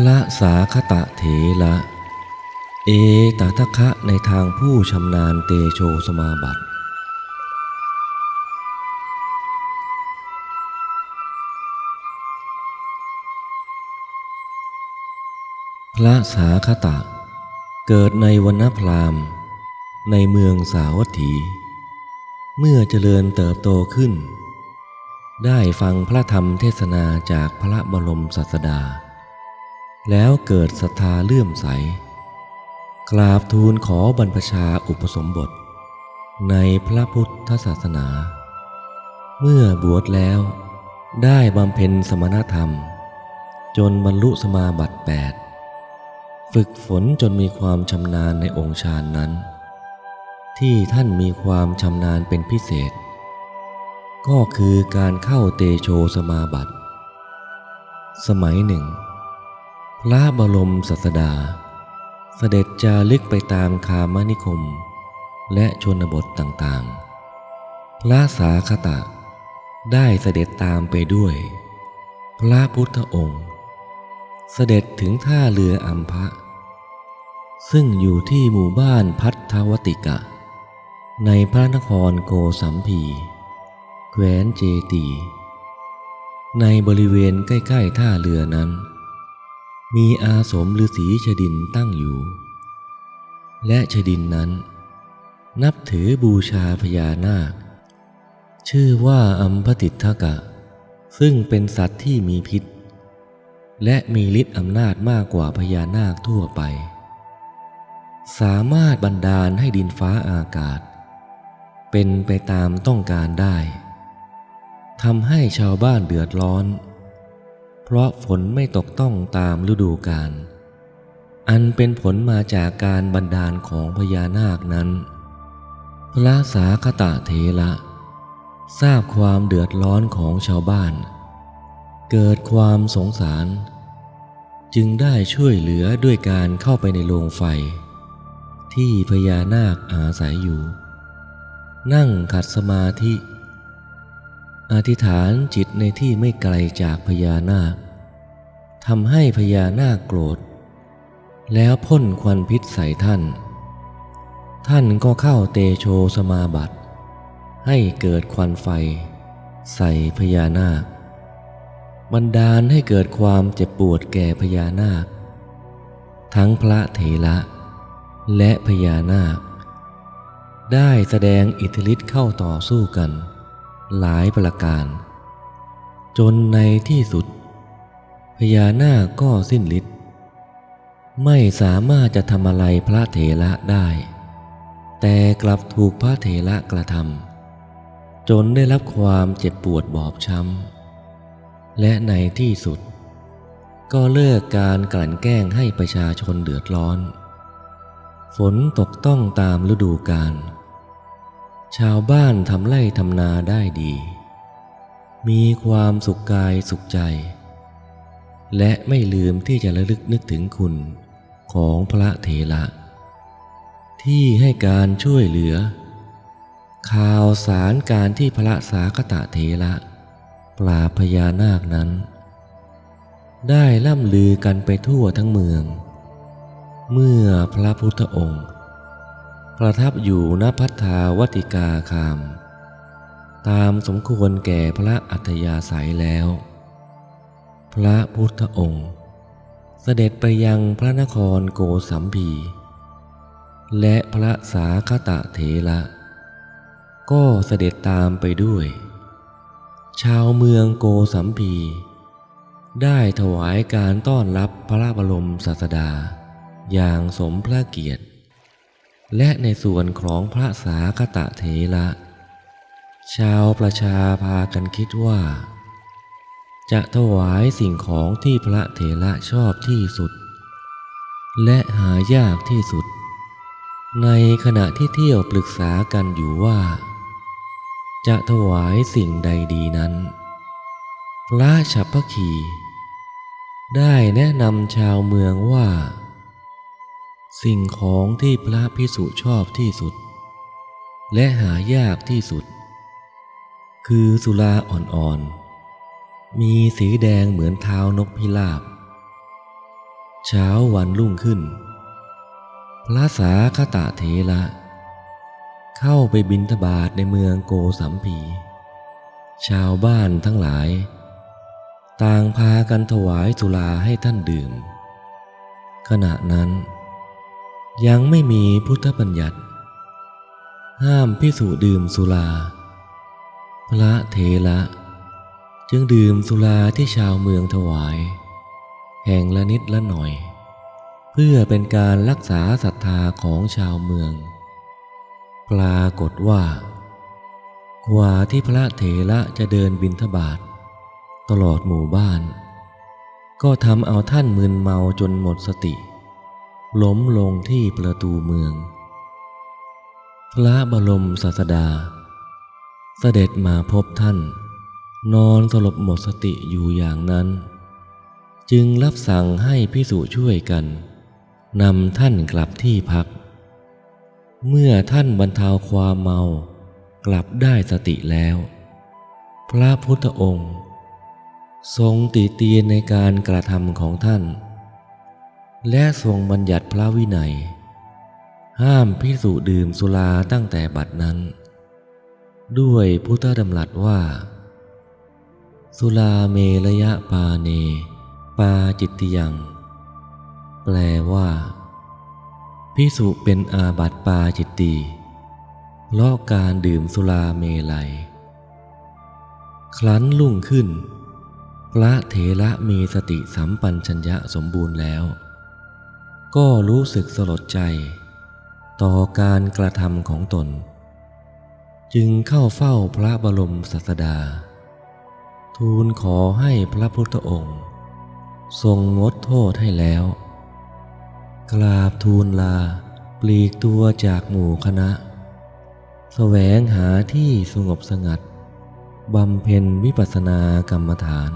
พระสาคตะเถระเอตทัคคะในทางผู้ชำนาญเตโชสมาบัติพระสาคตะ เกิดในวันณพราหมณ์ ในเมืองสาวัตถี เมื่อเจริญเติบโตขึ้น ได้ฟังพระธรรมเทศนาจากพระบรมศาสดา แล้วเกิดศรัทธาเลื่อมใส กราบทูลขอบรรพชาอุปสมบท ในพระพุทธศาสนา เมื่อบวชแล้วได้บำเพ็ญสมณธรรม จนบรรลุสมาบัติแปดฝึกฝนจนมีความชำนาญในองค์ฌานนั้น ที่ท่านมีความชำนาญเป็นพิเศษ ก็คือการเข้าเตโชสมาบัติ สมัยหนึ่ง พระบรมศาสดา เสด็จจาริกไปตามคามนิคม และชนบทต่างๆ พระสาคตะ ได้เสด็จตามไปด้วย พระพุทธองค์ เสด็จถึงท่าเรืออัมพะ ซึ่งอยู่ที่หมู่บ้านพัทธวติกะ ในพระนครโกสัมพีแคว้นเจตี ในบริเวณใกล้ ๆ ท่าเรือนั้น มีอาสมฤาษีชดินตั้งอยู่ และชดินนั้น นับถือบูชาพญานาค ชื่อว่าอัมพติทกะ ซึ่งเป็นสัตว์ที่มีพิษ และมีฤทธิ์อำนาจมากกว่าพญานาคทั่วไป สามารถบันดาลให้ดินฟ้าอากาศ เป็นไปตามต้องการได้ทำให้ชาวบ้านเดือดร้อน เพราะฝนไม่ตกต้องตามฤดูกาล อันเป็นผลมาจากการบันดาลของพญานาคนั้น พระสาคตะเทระทราบความเดือดร้อนของชาวบ้าน เกิดความสงสาร จึงได้ช่วยเหลือด้วยการเข้าไปในโรงไฟ ที่พญานาคอาศัยอยู่ นั่งขัดสมาธิ อธิษฐานจิตในที่ไม่ไกลจากพญานาคทำให้พญานาคโกรธ แล้วพ่นควันพิษใส่ท่าน ท่านก็เข้าเตโชสมาบัติ ให้เกิดควันไฟ ใส่พญานาค บันดาลให้เกิดความเจ็บปวดแก่พญานาค ทั้งพระเถระและพญานาค ได้แสดงอิทธิฤทธิ์เข้าต่อสู้กัน หลายประการ จนในที่สุด พญานาคก็สิ้นฤทธิ์ไม่สามารถจะทำอะไรพระเถระได้ แต่กลับถูกพระเถระกระทำจนได้รับความเจ็บปวดบอบช้ำ และในที่สุด ก็เลิกการกลั่นแกล้งให้ประชาชนเดือดร้อน ฝนตกต้องตามฤดูกาล ชาวบ้านทำไร่ทำนาได้ดี มีความสุขกายสุขใจ และไม่ลืมที่จะระลึกนึกถึงคุณของพระเถระ ที่ให้การช่วยเหลือ ข่าวสารการที่พระสาคตะเถระปราพญานาคนั้น ได้ล่ำลือกันไปทั่วทั้งเมือง เมื่อพระพุทธองค์ ประทับอยู่ณพัทธาวติกาคาม ตามสมควรแก่พระอัธยาศัยแล้ว พระพุทธองค์ เสด็จไปยังพระนครโกสัมพี และพระสาคตะเถระ ก็เสด็จตามไปด้วย ชาวเมืองโกสัมพี ได้ถวายการต้อนรับพระบรมศาสดาอย่างสมพระเกียรติ และในส่วนของพระสาคตะเถระชาวประชาพากันคิดว่า จะถวายสิ่งของที่พระเถระชอบที่สุด และหายากที่สุด ในขณะที่เที่ยวปรึกษากันอยู่ว่า จะถวายสิ่งใดดีนั้น พระฉัพพคี ได้แนะนำชาวเมืองว่า สิ่งของที่พระพิสุชอบที่สุด และหายากที่สุด คือสุราอ่อนๆ มีสีแดงเหมือนเท้านกพิราบ เช้าวันรุ่งขึ้น พระสาคตะเถระ เข้าไปบินทบาทในเมืองโกสัมพี ชาวบ้านทั้งหลาย ต่างพากันถวายสุราให้ท่านดื่ม ขณะนั้น ยังไม่มีพุทธบัญญัติ ห้ามพิสูดื่มสุรา พระเถระ จึงดื่มสุราที่ชาวเมืองถวาย แห่งละนิดละหน่อย เพื่อเป็นการรักษาศรัทธาของชาวเมือง ปรากฏว่ากว่าที่พระเถระจะเดินบินทบาทตลอดหมู่บ้าน ก็ทำเอาท่านมึนเมาจนหมดสติ ล้มลงที่ประตูเมือง พระบรมศาสดา เสด็จมาพบท่าน นอนสลบหมดสติอยู่อย่างนั้น จึงรับสั่งให้พิสุช่วยกันนำท่านกลับที่พัก เมื่อท่านบรรเทาความเมากลับได้สติแล้ว พระพุทธองค์ ทรงติเตียนในการกระทำของท่าน และทรงบัญญัติพระวินัย ห้ามพิสุดื่มสุราตั้งแต่บัดนั้น ด้วยพุทธดำรัสว่า สุราเมระยะปาเน ปาจิตติยัง แปลว่าพิสุเป็นอาบัติปาจิตตีเพราะการดื่มสุราเมลัย ครั้นลุ่งขึ้น พระเถระมีสติสัมปัญชัญญะสมบูรณ์แล้ว ก็รู้สึกสลดใจ ต่อการกระทำของตน จึงเข้าเฝ้าพระบรมศาสดา ทูลขอให้พระพุทธองค์ ทรงงดโทษให้แล้ว กราบทูลลาปลีกตัวจากหมู่คณะ แสวงหาที่สงบสงัดบำเพ็ญวิปัสสนากรรมฐาน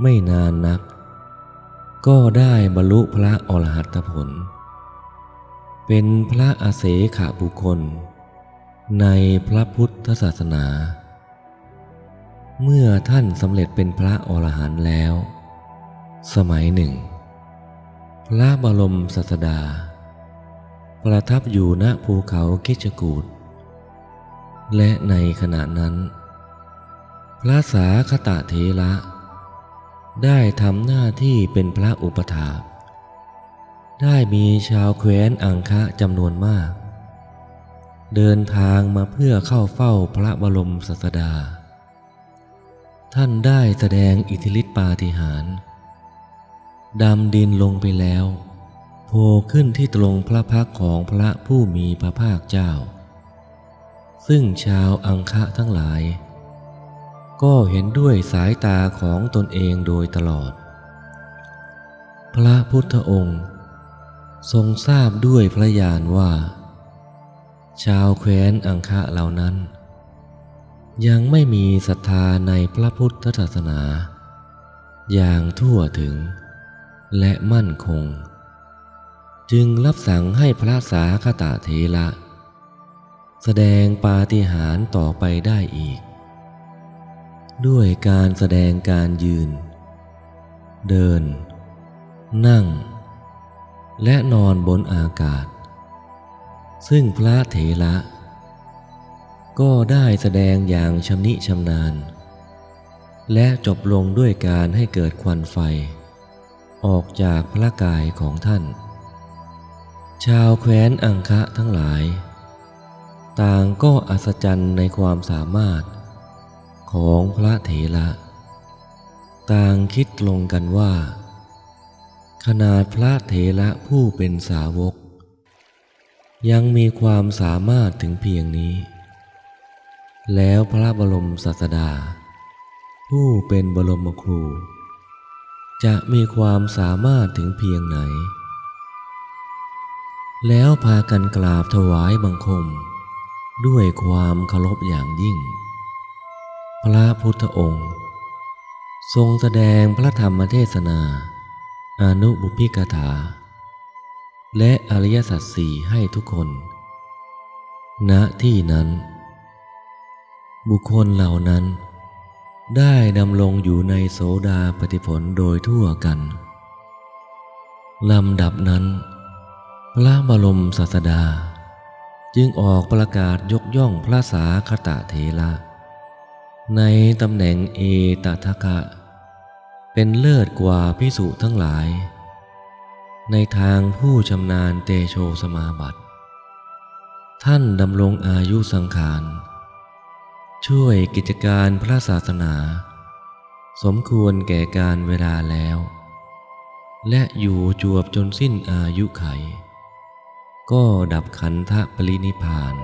ไม่นานนัก ก็ได้บรรลุพระอรหัตผล เป็นพระอาเสขบุคคล ในพระพุทธศาสนา เมื่อท่านสำเร็จเป็นพระอรหันต์แล้ว สมัยหนึ่ง พระบรมศาสดา ประทับอยู่ณภูเขาคิชกูดและในขณะนั้น พระสาคตะเทระ ได้ทำหน้าที่เป็นพระอุปถาได้มีชาวแคว้นอังคะจำนวนมาก เดินทางมาเพื่อเข้าเฝ้าพระบรมศาสดา ท่านได้แสดงอิทธิฤทธิปาฏิหาริย์ดำดินลงไปแล้วโผล่ขึ้นที่ตรงพระพักของพระผู้มีพระภาคเจ้า ซึ่งชาวอังคะทั้งหลาย ก็เห็นด้วยสายตาของตนเองโดยตลอด พระพุทธองค์ ทรงทราบด้วยพระญาณว่า ชาวแคว้นอังคะเหล่านั้น ยังไม่มีศรัทธาในพระพุทธศาสนา อย่างทั่วถึงและมั่นคง จึงรับสั่งให้พระสาคตะเทระแสดงปาฏิหาริย์ต่อไปได้อีก ด้วยการแสดงการยืน เดิน นั่ง และนอนบนอากาศ ซึ่งพระเถระ ก็ได้แสดงอย่างชำนิชำนาญ และจบลงด้วยการให้เกิดควันไฟ ออกจากพระกายของท่าน ชาวแคว้นอังคะทั้งหลาย ต่างก็อัศจรรย์ในความสามารถ ของพระเถระต่างคิดลงกันว่า ขนาดพระเถระผู้เป็นสาวก ยังมีความสามารถถึงเพียงนี้ แล้วพระบรมศาสดา ผู้เป็นบรมครู จะมีความสามารถถึงเพียงไหน แล้วพากันกราบถวายบังคม ด้วยความเคารพอย่างยิ่ง พระพุทธองค์ ทรงแสดงพระธรรมเทศนาอนุบุพิกถา และอริยสัจสี่ให้ทุกคน ณที่นั้น บุคคลเหล่านั้น ได้ดำรงอยู่ในโสดาปฏิผลโดยทั่วกันลำดับนั้น พระบรมศาสดา จึงออกประกาศยกย่องพระสาคตะเทระ ในตำแหน่งเอตทัคะเป็นเลิศกว่าพิสุทั้งหลาย ในทางผู้ชำนาญเตโชสมาบัติ ท่านดำรงอายุสังขาร ช่วยกิจการพระศาสนา สมควรแก่การเวลาแล้ว และอยู่จวบจนสิ้นอายุไข ก็ดับขันธปรินิพาน